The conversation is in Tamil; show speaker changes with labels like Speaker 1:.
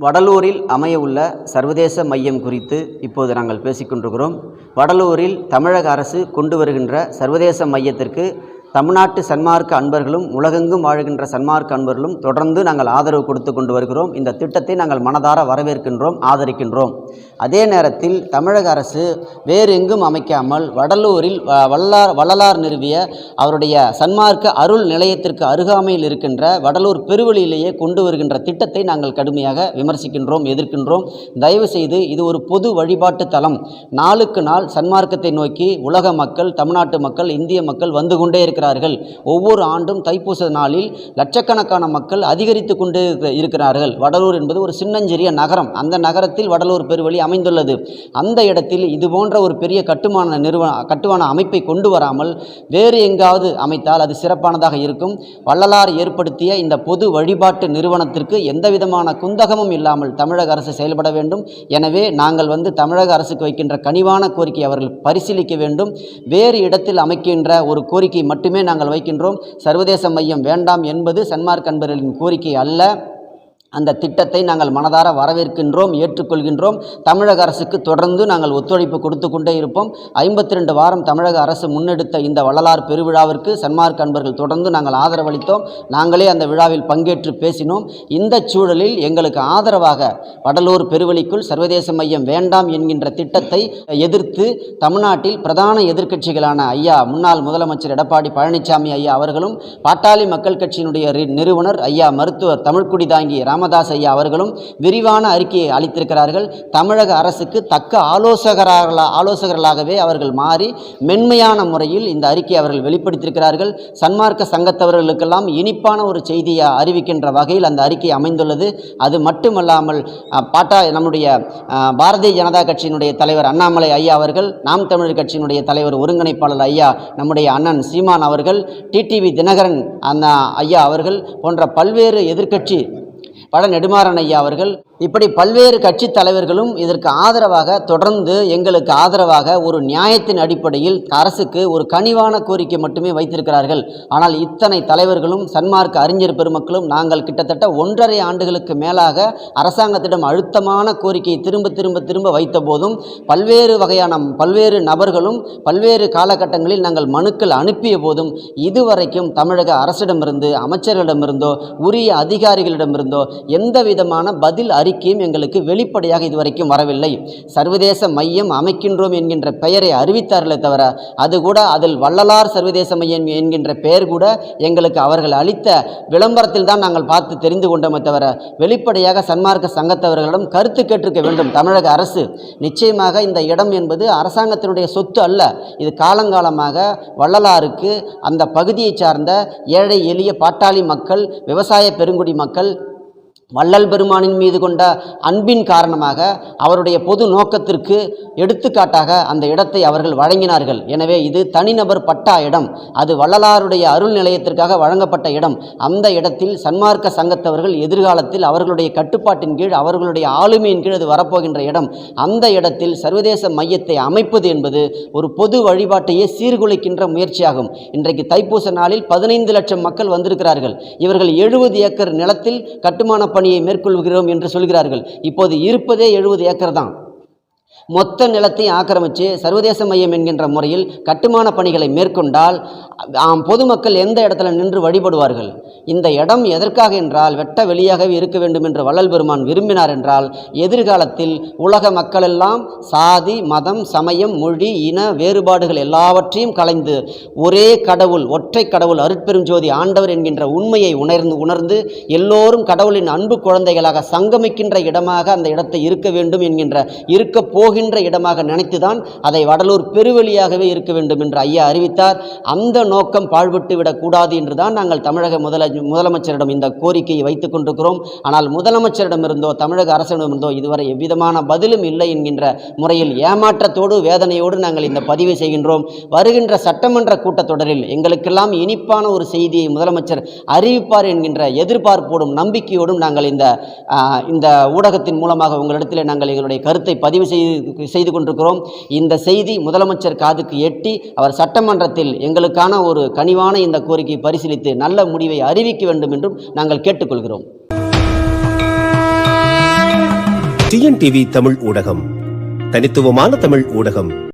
Speaker 1: வடலூரில் அமைய உள்ள சர்வதேச மையம் குறித்து இப்போது நாங்கள் பேசிக்கொண்டிருக்கிறோம். வடலூரில் தமிழக அரசு கொண்டு வருகின்ற சர்வதேச மையத்திற்கு தமிழ்நாட்டு சன்மார்க்க அன்பர்களும் உலகெங்கும் வாழ்கின்ற சன்மார்க்க அன்பர்களும் தொடர்ந்து நாங்கள் ஆதரவு கொடுத்து கொண்டு வருகிறோம். இந்த திட்டத்தை நாங்கள் மனதார வரவேற்கின்றோம் ஆதரிக்கின்றோம். அதே நேரத்தில் தமிழக அரசு வேறு எங்கும் அமைக்காமல் வடலூரில் வ- வள்ளலார் நிறுவிய அவருடைய சன்மார்க்க அருள் நிலையத்திற்கு அருகாமையில் இருக்கின்ற வடலூர் பெருவெளியிலேயே கொண்டு வருகின்ற திட்டத்தை நாங்கள் கடுமையாக விமர்சிக்கின்றோம் எதிர்க்கின்றோம். தயவு செய்து இது ஒரு பொது வழிபாட்டு தலம். நாளுக்கு நாள் சன்மார்க்கத்தை நோக்கி உலக மக்கள் தமிழ்நாட்டு மக்கள் இந்திய மக்கள் வந்து கொண்டே இருக்கிற இருக்கிறார்கள். ஒவ்வொரு ஆண்டும் தைப்பூச நாளில் லட்சக்கணக்கான மக்கள் அதிகரித்து கொண்டு இருக்கிறார்கள். வடலூர் என்பது ஒரு சின்னஞ்சிறிய நகரம். அந்த நகரத்தில் வடலூர் பெருவழி அமைந்துள்ளது. அந்த இடத்தில் இது போன்ற ஒரு பெரிய கட்டுமான நிறுவன கட்டுமான அமைப்பை கொண்டு வராமல் வேறு எங்காவது அமைத்தால் அது சிறப்பானதாக இருக்கும். வள்ளலார் ஏற்படுத்திய இந்த பொது வழிபாட்டு நிறுவனத்திற்கு எந்த விதமான குந்தகமும் இல்லாமல் தமிழக அரசு செயல்பட வேண்டும். எனவே நாங்கள் வந்து தமிழக அரசுக்கு வைக்கின்ற கனிவான கோரிக்கை அவர்கள் பரிசீலிக்க வேண்டும். வேறு இடத்தில் அமைக்கின்ற ஒரு கோரிக்கை மட்டுமே நாங்கள் வைக்கின்றோம். சர்வதேச மையம் வேண்டாம் என்பது சன்மார்க் அன்பர்களின் கோரிக்கை அல்ல. அந்த திட்டத்தை நாங்கள் மனதார வரவேற்கின்றோம் ஏற்றுக்கொள்கின்றோம். தமிழக அரசுக்கு தொடர்ந்து நாங்கள் ஒத்துழைப்பு கொடுத்து கொண்டே இருப்போம். ஐம்பத்தி ரெண்டு வாரம் தமிழக அரசு முன்னெடுத்த இந்த வள்ளலார் பெருவிழாவிற்கு சன்மார்க் அன்பர்கள் தொடர்ந்து நாங்கள் ஆதரவளித்தோம். நாங்களே அந்த விழாவில் பங்கேற்று பேசினோம். இந்த சூழலில் எங்களுக்கு ஆதரவாக வடலூர் பெருவழிக்குள் சர்வதேச மையம் வேண்டாம் என்கின்ற திட்டத்தை எதிர்த்து தமிழ்நாட்டில் பிரதான எதிர்க்கட்சிகளான ஐயா முன்னாள் முதலமைச்சர் எடப்பாடி பழனிசாமி ஐயா அவர்களும் பாட்டாளி மக்கள் கட்சியினுடைய நிறுவனர் ஐயா மருத்துவர் தமிழ்குடி தாங்கி ராமதாஸ் ஐயா அவர்களும் விரிவான அறிக்கையை அளித்திருக்கிறார்கள். தமிழக அரசுக்கு தக்க ஆலோசகர்களா ஆலோசகர்களாகவே அவர்கள் மாறி மென்மையான முறையில் இந்த அறிக்கையை அவர்கள் வெளிப்படுத்தியிருக்கிறார்கள். சன்மார்க்க சங்கத்தவர்களுக்கெல்லாம் இனிப்பான ஒரு செய்தியை அறிவிக்கின்ற வகையில் அந்த அறிக்கை அமைந்துள்ளது. அது மட்டுமல்லாமல் பாட்டா நம்முடைய பாரதிய ஜனதா கட்சியினுடைய தலைவர் அண்ணாமலை ஐயா அவர்கள் நாம் தமிழர் கட்சியினுடைய தலைவர் ஒருங்கிணைப்பாளர் ஐயா நம்முடைய அண்ணன் சீமான் அவர்கள் டிடிவி தினகரன் அந்த ஐயா அவர்கள் போன்ற பல்வேறு எதிர்க்கட்சி பட நெடுமாறன் ஐயா அவர்கள் இப்படி பல்வேறு கட்சி தலைவர்களும் இதற்கு ஆதரவாக தொடர்ந்து எங்களுக்கு ஆதரவாக ஒரு நியாயத்தின் அடிப்படையில் அரசுக்கு ஒரு கனிவான கோரிக்கை மட்டுமே வைத்திருக்கிறார்கள். ஆனால் இத்தனை தலைவர்களும் சன்மார்க்க அறிஞர் பெருமக்களும் நாங்கள் கிட்டத்தட்ட ஒன்றரை ஆண்டுகளுக்கு மேலாக அரசாங்கத்திடம் அழுத்தமான கோரிக்கையை திரும்ப திரும்ப திரும்ப வைத்த போதும் பல்வேறு வகையான பல்வேறு நபர்களும் பல்வேறு காலகட்டங்களில் நாங்கள் மனுக்கள் அனுப்பிய போதும் இதுவரைக்கும் தமிழக அரசிடமிருந்து அமைச்சர்களிடமிருந்தோ உரிய அதிகாரிகளிடமிருந்தோ எந்த விதமான பதில் அறிக்கை அறிக்கையும் எங்களுக்கு வெளிப்படையாக இதுவரைக்கும் வரவில்லை. சர்வதேச மையம் அமைக்கின்றோம் என்கின்ற பெயரை அறிவித்தார்களே தவிர அது கூட அதில் வள்ளலார் சர்வதேச மையம் என்கின்ற பெயர் கூட எங்களுக்கு அவர்கள் அளித்த விளம்பரத்தில் தான் நாங்கள் பார்த்து தெரிந்து கொண்டோமே தவிர வெளிப்படையாக சன்மார்க்க சங்கத்தவர்களிடம் கருத்து கேட்டிருக்க வேண்டும். தமிழக அரசு நிச்சயமாக இந்த இடம் என்பது அரசாங்கத்தினுடைய சொத்து அல்ல. இது காலங்காலமாக வள்ளலாருக்கு அந்த பகுதியை சார்ந்த ஏழை எளிய பாட்டாளி மக்கள் விவசாய பெருங்குடி மக்கள் வள்ளல் பெருமானின் மீது கொண்ட அன்பின் காரணமாக அவருடைய பொது நோக்கத்திற்கு எடுத்துக்காட்டாக அந்த இடத்தை அவர்கள் வழங்கினார்கள். எனவே இது தனிநபர் பட்டா இடம். அது வள்ளலாருடைய அருள் நிலையத்திற்காக வழங்கப்பட்ட இடம். அந்த இடத்தில் சன்மார்க்க சங்கத்தவர்கள் எதிர்காலத்தில் அவர்களுடைய கட்டுப்பாட்டின் கீழ் அவர்களுடைய ஆளுமையின் கீழ் அது வரப்போகின்ற இடம். அந்த இடத்தில் சர்வதேச மையத்தை அமைப்பது என்பது ஒரு பொது வழிபாட்டையே சீர்குலைக்கின்ற முயற்சியாகும். இன்றைக்கு தைப்பூச நாளில் பதினைந்து லட்சம் மக்கள் வந்திருக்கிறார்கள். இவர்கள் எழுபது ஏக்கர் நிலத்தில் கட்டுமான பணியை மேற்கொள்கிறோம் என்று சொல்கிறார்கள். இப்போது இருப்பதே எழுபது ஏக்கர் தான். மொத்த நிலத்தையும் ஆக்கிரமித்து சர்வதேச மையம் என்கின்ற முறையில் கட்டுமான பணிகளை மேற்கொண்டால் பொதுமக்கள் எந்த இடத்துல நின்று வழிபடுவார்கள்? இந்த இடம் எதற்காக என்றால் வெட்ட வெளியாகவே இருக்க வேண்டும் என்று வள்ளல் பெருமான் விரும்பினார் என்றால் எதிர்காலத்தில் உலக மக்களெல்லாம் சாதி மதம் சமயம் மொழி இன வேறுபாடுகள் எல்லாவற்றையும் கலைந்து ஒரே கடவுள் ஒற்றை கடவுள் அருட்பெரும் ஜோதி ஆண்டவர் என்கின்ற உண்மையை உணர்ந்து உணர்ந்து எல்லோரும் கடவுளின் அன்பு குழந்தைகளாக சங்கமிக்கின்ற இடமாக அந்த இடத்தை இருக்க வேண்டும் என்கின்ற இருக்க போகின்ற இடமாக நினைத்துதான் அதை வடலூர் பெருவெளியாகவே இருக்க வேண்டும் என்று ஐயா அறிவித்தார். அந்த நோக்கம் பாழ்பட்டு விடக்கூடாது என்றுதான் நாங்கள் தமிழக முதல முதலமைச்சரிடம் இந்த கோரிக்கையை வைத்துக் கொண்டிருக்கிறோம். ஆனால் முதலமைச்சரிடமிருந்தோ தமிழக அரசிடமிருந்தோ இதுவரை எவ்விதமான பதிலும் இல்லை என்கின்ற முறையில் ஏமாற்றத்தோடு வேதனையோடு நாங்கள் இந்த பதிவை செய்கின்றோம். வருகின்ற சட்டமன்ற கூட்டத்தொடரில் எங்களுக்கெல்லாம் இனிப்பான ஒரு செய்தியை முதலமைச்சர் அறிவிப்பார் என்கின்ற எதிர்பார்ப்போடும் நம்பிக்கையோடும் நாங்கள் இந்த இந்த ஊடகத்தின் மூலமாக உங்களிடத்தில் நாங்கள் எங்களுடைய கருத்தை பதிவு செய்து செய்து கொண்டிருக்கிறோம். இந்த செய்தி முதலமைச்சர் காதுக்கு எட்டி அவர் சட்டமன்றத்தில் எங்களுக்கான ஒரு கனிவான இந்த கோரிக்கையை பரிசீலித்து நல்ல முடிவை அறிவிக்க வேண்டும் என்றும் நாங்கள் கேட்டுக்கொள்கிறோம்.
Speaker 2: டிஎன்டிவி தமிழ் ஊடகம். தனித்துவமான தமிழ் ஊடகம்.